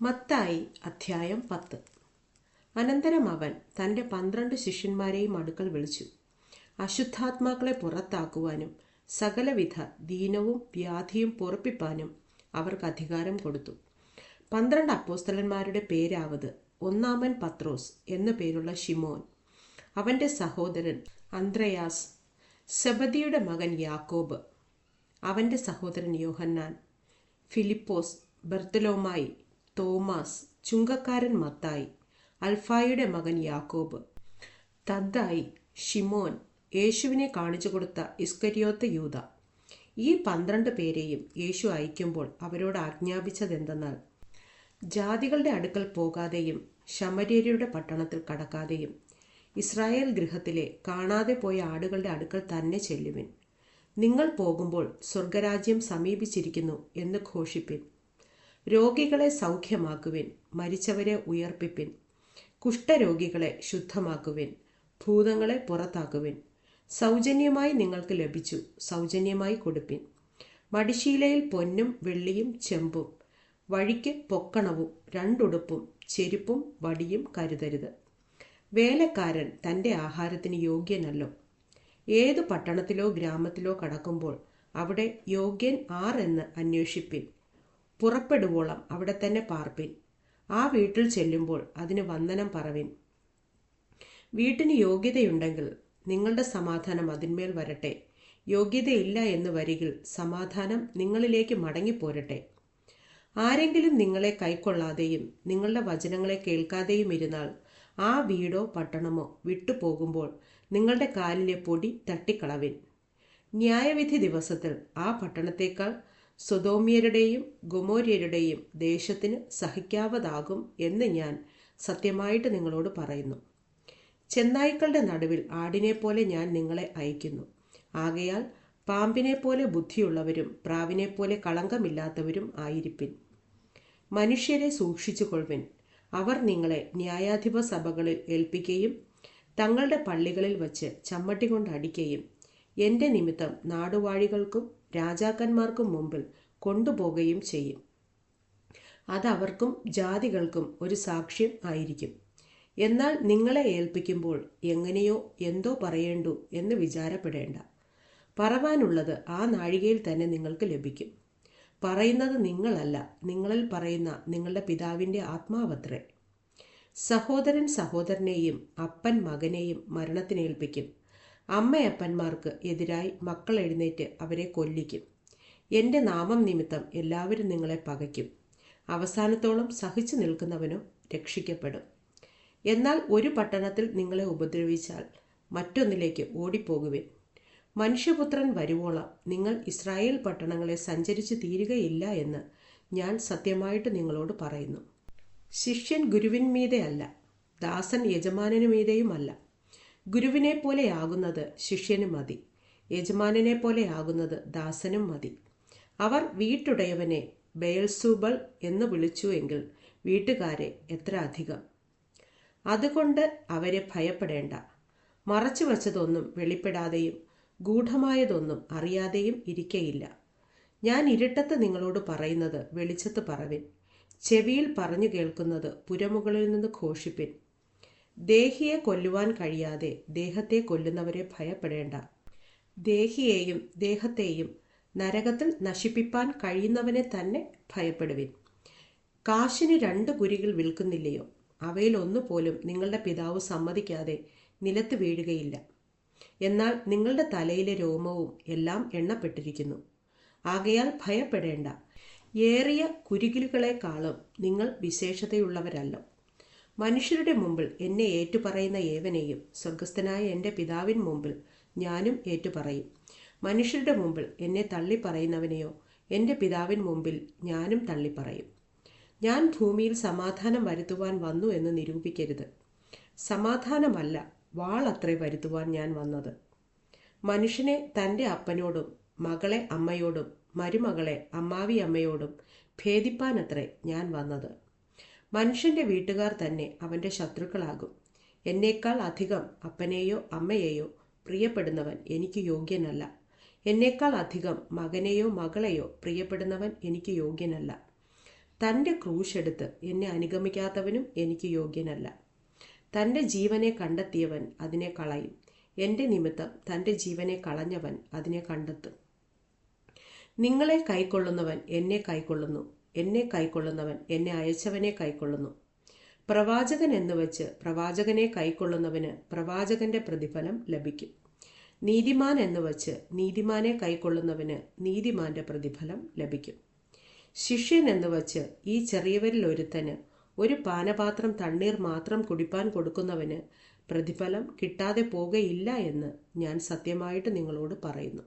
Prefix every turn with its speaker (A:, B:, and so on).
A: മത്തായി അധ്യായം പത്ത്. അനന്തരം അവൻ തന്റെ പന്ത്രണ്ട് ശിഷ്യന്മാരെയും അടുക്കൽ വിളിച്ചു. അശുദ്ധാത്മാക്കളെ പുറത്താക്കുവാനും സകലവിധ ദീനവും വ്യാധിയും പൊറപ്പിപ്പാനും അവർക്ക് അധികാരം കൊടുത്തു. പന്ത്രണ്ട് അപ്പോസ്തലന്മാരുടെ പേരാവത് ഒന്നാമൻ പത്രോസ് എന്നു പേരുള്ള ഷിമോൻ അവന്റെ സഹോദരൻ അന്ത്രയാസ്. സെബദിയുടെ മകൻ യാക്കോബ്. അവന്റെ സഹോദരൻ യോഹന്നാൻ. ഫിലിപ്പോസ് ബർത്തലോമായി. തോമാസ് ചുങ്കക്കാരൻ മത്തായി അൽഫായിയുടെ മകൻ യാക്കോബ്. തദ്ദായി ഷിമോൻ യേശുവിനെ കാണിച്ചു കൊടുത്ത ഇസ്കരിയോത്ത് യൂത. ഈ പന്ത്രണ്ട് പേരെയും യേശു അയക്കുമ്പോൾ അവരോട് ആജ്ഞാപിച്ചതെന്തെന്നാൽ ജാതികളുടെ അടുക്കൽ പോകാതെയും ശമര്യരുടെ പട്ടണത്തിൽ കടക്കാതെയും ഇസ്രായേൽ ഗൃഹത്തിലെ കാണാതെ പോയ ആടുകളുടെ അടുക്കൽ തന്നെ ചെല്ലുവിൻ. നിങ്ങൾ പോകുമ്പോൾ സ്വർഗരാജ്യം സമീപിച്ചിരിക്കുന്നു എന്ന് ഘോഷിപ്പിൻ. രോഗികളെ സൗഖ്യമാക്കുവിൻ മരിച്ചവരെ ഉയർപ്പിപ്പിൻ. കുഷ്ഠരോഗികളെ ശുദ്ധമാക്കുവിൻ ഭൂതങ്ങളെ പുറത്താക്കുവിൻ. സൗജന്യമായി നിങ്ങൾക്ക് ലഭിച്ചു സൗജന്യമായി കൊടുപ്പിൻ. മടിശീലയിൽ പൊന്നും വെള്ളിയും ചെമ്പും വഴിക്ക് പൊക്കണവും രണ്ടുടുപ്പും ചെരുപ്പും വടിയും കരുതരുത്. വേലക്കാരൻ തന്റെ ആഹാരത്തിന് യോഗ്യനല്ലോ. ഏതു പട്ടണത്തിലോ ഗ്രാമത്തിലോ കടക്കുമ്പോൾ അവിടെ യോഗ്യൻ ആർ എന്ന് അന്വേഷിപ്പിൻ. പുറപ്പെടുവോളം അവിടെ തന്നെ പാർപ്പിൻ. ആ വീട്ടിൽ ചെല്ലുമ്പോൾ അതിന് വന്ദനം പറവിൻ. വീട്ടിന് യോഗ്യതയുണ്ടെങ്കിൽ നിങ്ങളുടെ സമാധാനം അതിന്മേൽ വരട്ടെ. യോഗ്യതയില്ല എന്ന് വരികിൽ സമാധാനം നിങ്ങളിലേക്ക് മടങ്ങിപ്പോരട്ടെ. ആരെങ്കിലും നിങ്ങളെ കൈക്കൊള്ളാതെയും നിങ്ങളുടെ വചനങ്ങളെ കേൾക്കാതെയും ഇരുന്നാൽ ആ വീടോ പട്ടണമോ വിട്ടുപോകുമ്പോൾ നിങ്ങളുടെ കാലിലെ പൊടി തട്ടിക്കളവിൻ. ന്യായവിധി ദിവസത്തിൽ ആ പട്ടണത്തേക്കാൾ സ്വതോമ്യരുടെയും ഗുമോര്യരുടെയും ദേശത്തിന് സഹിക്കാവതാകും എന്ന് ഞാൻ സത്യമായിട്ട് നിങ്ങളോട് പറയുന്നു. ചെന്നായ്ക്കളുടെ നടുവിൽ ആടിനെ പോലെ ഞാൻ നിങ്ങളെ അയക്കുന്നു. ആകയാൽ പാമ്പിനെ പോലെ ബുദ്ധിയുള്ളവരും പ്രാവിനെ പോലെ കളങ്കമില്ലാത്തവരും ആയിരിപ്പിൻ. മനുഷ്യരെ സൂക്ഷിച്ചുകൊള്ളുവിൻ. അവർ നിങ്ങളെ ന്യായാധിപ സഭകളിൽ ഏൽപ്പിക്കുകയും തങ്ങളുടെ പള്ളികളിൽ വച്ച് ചമ്മട്ടി കൊണ്ട് അടിക്കുകയും എന്റെ നിമിത്തം നാടുവാഴികൾക്കും രാജാക്കന്മാർക്കും മുമ്പിൽ കൊണ്ടുപോകുകയും ചെയ്യും. അതവർക്കും ജാതികൾക്കും ഒരു സാക്ഷ്യം ആയിരിക്കും. എന്നാൽ നിങ്ങളെ ഏൽപ്പിക്കുമ്പോൾ എങ്ങനെയോ എന്തോ പറയേണ്ടു എന്ന് വിചാരപ്പെടേണ്ട. പറവാനുള്ളത് ആ നാഴികയിൽ തന്നെ നിങ്ങൾക്ക് ലഭിക്കും. പറയുന്നത് നിങ്ങളല്ല നിങ്ങളിൽ പറയുന്ന നിങ്ങളുടെ പിതാവിന്റെ ആത്മാവത്രേ. സഹോദരൻ സഹോദരനെയും അപ്പൻ മകനെയും മരണത്തിനേൽപ്പിക്കും. അമ്മയപ്പന്മാർക്ക് എതിരായി മക്കൾ എഴുന്നേറ്റ് അവരെ കൊല്ലിക്കും. എന്റെ നാമം നിമിത്തം എല്ലാവരും നിങ്ങളെ പകയ്ക്കും. അവസാനത്തോളം സഹിച്ചു നിൽക്കുന്നവനോ രക്ഷിക്കപ്പെടും. എന്നാൽ ഒരു പട്ടണത്തിൽ നിങ്ങളെ ഉപദ്രവിച്ചാൽ മറ്റൊന്നിലേക്ക് ഓടിപ്പോകുവിൻ. മനുഷ്യപുത്രൻ വരുവോളം നിങ്ങൾ ഇസ്രായേൽ പട്ടണങ്ങളെ സഞ്ചരിച്ചു തീരുകയില്ല എന്ന് ഞാൻ സത്യമായിട്ട് നിങ്ങളോട് പറയുന്നു. ശിഷ്യൻ ഗുരുവിന്മീതെ അല്ല ദാസൻ യജമാനനു മീതെയുമല്ല ഗുരുവിനെ പോലെയാകുന്നത് ശിഷ്യനും മതി. യജമാനനെ പോലെയാകുന്നത് ദാസനും മതി. അവർ വീട്ടുടയവനെ ബേൽസൂബൾ എന്ന് വിളിച്ചുവെങ്കിൽ വീട്ടുകാരെ എത്ര അധികം? അതുകൊണ്ട് അവരെ ഭയപ്പെടേണ്ട. മറച്ചു വച്ചതൊന്നും വെളിപ്പെടാതെയും ഗൂഢമായതൊന്നും അറിയാതെയും ഇരിക്കയില്ല. ഞാൻ ഇരുട്ടത്ത് നിങ്ങളോട് പറയുന്നത് വെളിച്ചത്ത് പറവിൻ. ചെവിയിൽ പറഞ്ഞു കേൾക്കുന്നത് പുരമുകളിൽ നിന്ന് ഘോഷിപ്പിൻ. ദേഹിയെ കൊല്ലുവാൻ കഴിയാതെ ദേഹത്തെ കൊല്ലുന്നവരെ ഭയപ്പെടേണ്ട. ദേഹിയെയും ദേഹത്തെയും നരകത്തിൽ നശിപ്പിപ്പാൻ കഴിയുന്നവനെ തന്നെ ഭയപ്പെടുവിൻ. കാശിന് രണ്ട് കുരികൾ വിൽക്കുന്നില്ലയോ? അവയിൽ ഒന്നുപോലും നിങ്ങളുടെ പിതാവ് സമ്മതിക്കാതെ നിലത്ത് വീഴുകയില്ല. എന്നാൽ നിങ്ങളുടെ തലയിലെ രോമവും എല്ലാം എണ്ണപ്പെട്ടിരിക്കുന്നു. ആകയാൽ ഭയപ്പെടേണ്ട. ഏറിയ കുരുകിലുകളെക്കാളും നിങ്ങൾ വിശേഷതയുള്ളവരല്ലോ. മനുഷ്യരുടെ മുമ്പിൽ എന്നെ ഏറ്റുപറയുന്ന ഏവനെയും സ്വർഗസ്ഥനായ എന്റെ പിതാവിൻ മുമ്പിൽ ഞാനും ഏറ്റുപറയും. മനുഷ്യരുടെ മുമ്പിൽ എന്നെ തള്ളിപ്പറയുന്നവനെയോ എന്റെ പിതാവിൻ മുമ്പിൽ ഞാനും തള്ളിപ്പറയും. ഞാൻ ഭൂമിയിൽ സമാധാനം വരുത്തുവാൻ വന്നു എന്ന് നിരൂപിക്കരുത്. സമാധാനമല്ല വാളത്രേ വരുത്തുവാൻ ഞാൻ വന്നത്. മനുഷ്യനെ തന്റെ അപ്പനോടും മകളെ അമ്മയോടും മരുമകളെ അമ്മാവി അമ്മയോടും ഭേദിപ്പാനത്രേ ഞാൻ വന്നത്. മനുഷ്യന്റെ വീട്ടുകാർ തന്നെ അവന്റെ ശത്രുക്കളാകും. എന്നേക്കാൾ അധികം അപ്പനെയോ അമ്മയെയോ പ്രിയപ്പെടുന്നവൻ എനിക്ക് യോഗ്യനല്ല. എന്നേക്കാൾ അധികം മകനെയോ മകളെയോ പ്രിയപ്പെടുന്നവൻ എനിക്ക് യോഗ്യനല്ല. തന്റെ ക്രൂശെടുത്ത് എന്നെ അനുഗമിക്കാത്തവനും എനിക്ക് യോഗ്യനല്ല. തന്റെ ജീവനെ കണ്ടെത്തിയവൻ അതിനെ കളയും. എന്റെ നിമിത്തം തന്റെ ജീവനെ കളഞ്ഞവൻ അതിനെ കണ്ടെത്തും. നിങ്ങളെ കൈക്കൊള്ളുന്നവൻ എന്നെ കൈക്കൊള്ളുന്നു. എന്നെ കൈക്കൊള്ളുന്നവൻ എന്നെ അയച്ചവനെ കൈക്കൊള്ളുന്നു. പ്രവാചകൻ എന്ന് വെച്ച് പ്രവാചകനെ കൈക്കൊള്ളുന്നവന് പ്രവാചകന്റെ പ്രതിഫലം ലഭിക്കും. നീതിമാൻ എന്ന് വച്ച് നീതിമാനെ കൈക്കൊള്ളുന്നവന് നീതിമാന്റെ പ്രതിഫലം ലഭിക്കും. ശിഷ്യൻ എന്ന് വച്ച് ഈ ചെറിയവരിൽ ഒരുത്തന് ഒരു പാനപാത്രം തണ്ണീർ മാത്രം കുടിപ്പാൻ കൊടുക്കുന്നവന് പ്രതിഫലം കിട്ടാതെ പോകുകയില്ല എന്ന് ഞാൻ സത്യമായിട്ട് നിങ്ങളോട് പറയുന്നു.